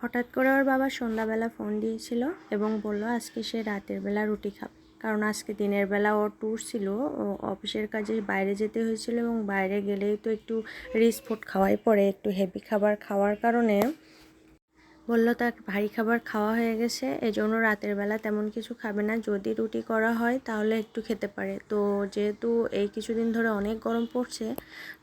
হঠাৎ করে ওর বাবা সন্ধ্যাবেলা ফোন দিয়েছিল এবং বলল, আজকে সে রাতের বেলা রুটি খাবে। কারণ আজকে দিনের বেলা ওর ট্যুর ছিল, ও অফিসের কাজে বাইরে যেতে হয়েছিল এবং বাইরে গেলেই তো একটু রিস্ট ফুড খাওয়াই পড়ে, একটু হেভি খাবার খাওয়ার কারণে বলল, তার ভারী খাবার খাওয়া হয়ে গেছে, এজন্য রাতের বেলা তেমন কিছু খাবে না। যদি রুটি করা হয়, তাহলে একটু খেতে পারে। তো যেহেতু এই কিছুদিন ধরে অনেক গরম পড়ছে,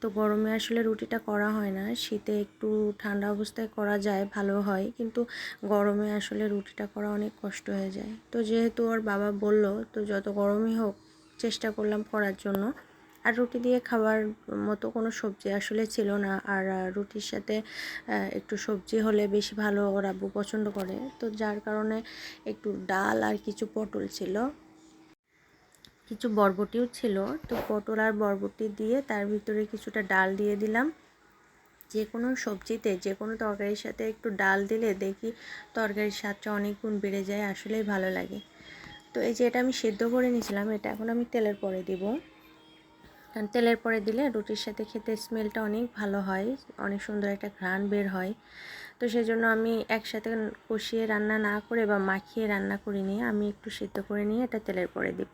তো গরমে আসলে রুটিটা করা হয় না। শীতে একটু ঠান্ডা অবস্থায় করা যায়, ভালো হয়। কিন্তু গরমে আসলে রুটিটা করা অনেক কষ্ট হয়ে যায়। তো যেহেতু ওর বাবা বলল, তো যত গরমই হোক, চেষ্টা করলাম করার জন্য। আর রুটি দিয়ে খাবার মতো কোনো সবজি আসলে ছিল না। আর রুটির সাথে একটু সবজি হলে বেশি ভালো ওর আব্বু পছন্দ করে। তো যার কারণে একটু ডাল আর কিছু পটল ছিল। কিছু বরবটিও ছিল। তো পটল আর বরবটি দিয়ে তার ভিতরে কিছুটা ডাল দিয়ে দিলাম। যে কোনো সবজিতে, যে কোনো তরকারির সাথে একটু ডাল দিলে দেখি তরকারির স্বাদটা অনেক গুণ বেড়ে যায়, আসলেই ভালো লাগে। তো এই যে এটা আমি সেদ্ধ করে নিয়েছিলাম, এটা এখন আমি তেলের পরে দিব। কারণ তেলের পরে দিলে রুটির সাথে খেতে স্মেলটা অনেক ভালো হয়, অনেক সুন্দর একটা ঘ্রাণ বের হয়। তো সেই জন্য আমি একসাথে কষিয়ে রান্না না করে বা মাখিয়ে রান্না করে নিয়ে আমি একটু সিদ্ধ করে নিয়ে এটা তেলের পরে দিব।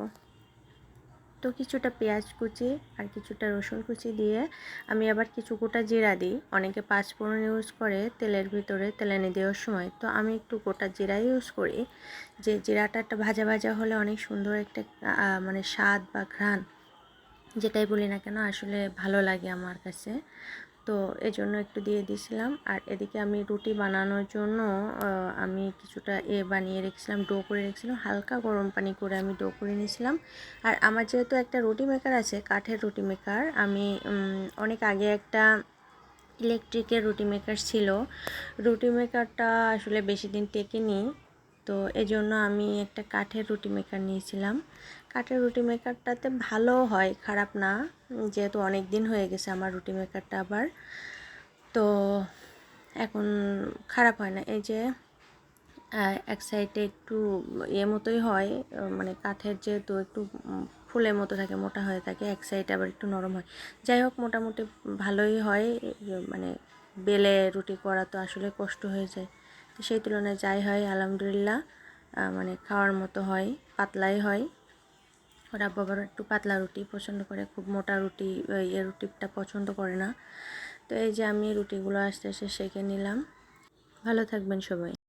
তো কিছুটা পেঁয়াজ কুচি আর কিছুটা রসুন কুচি দিয়ে আমি আবার কিছু গোটা জিরা দিই। অনেকে পাঁচ ফোড়ন ইউজ করে, তেলের ভিতরে তেলানি দেওয়ার সময়। তো আমি একটু গোটা জিরা ইউজ করি। যে জিরাটা একটা ভাজা ভাজা হলে অনেক সুন্দর একটা মানে স্বাদ বা ঘ্রাণ যেটাই বলি না কেন, আসলে ভালো লাগে আমার কাছে। তো এই জন্য একটু দিয়ে দিয়েছিলাম। আর এদিকে আমি রুটি বানানোর জন্য আমি কিছুটা এ বানিয়ে রেখেছিলাম, ডো করে রেখেছিলাম। হালকা গরম পানি করে আমি ডো করে নিয়েছিলাম। আর আমার যেহেতু একটা রুটি মেকার আছে, কাঠের রুটি মেকার, আমি অনেক আগে একটা ইলেকট্রিকের রুটি মেকার ছিল। রুটি মেকারটা আসলে বেশি দিন টেকেনি। তো এজন্য আমি একটা কাঠের রুটি মেকার নিয়েছিলাম। কাঠের রুটি মেকারটাতে ভালো হয়, খারাপ না। যেহেতু অনেক দিন হয়ে গেছে আমার রুটি মেকারটা আবার। তো এখন খারাপ হয় না। এই যে এক সাইডে একটু ইয়ে মতোই হয় মানে কাঠের যেহেতু একটু ফুলের মতো থাকে, মোটা হয়ে থাকে, এক সাইডে আবার একটু নরম হয়। যাই হোক, মোটামুটি ভালোই হয়। মানে বেলে রুটি করা তো আসলে কষ্ট হয়ে যায়। সেই তুলনায় যাই হয়, আলহামদুলিল্লাহ। মানে খাওয়ার মতো হয়, পাতলাই হয়। ওরা বাবার একটু পাতলা রুটি পছন্দ করে, খুব মোটা রুটি ইয়ে রুটিটা পছন্দ করে না। তো এই যে আমি রুটিগুলো আস্তে আস্তে সেঁকে নিলাম। ভালো থাকবেন সবাই।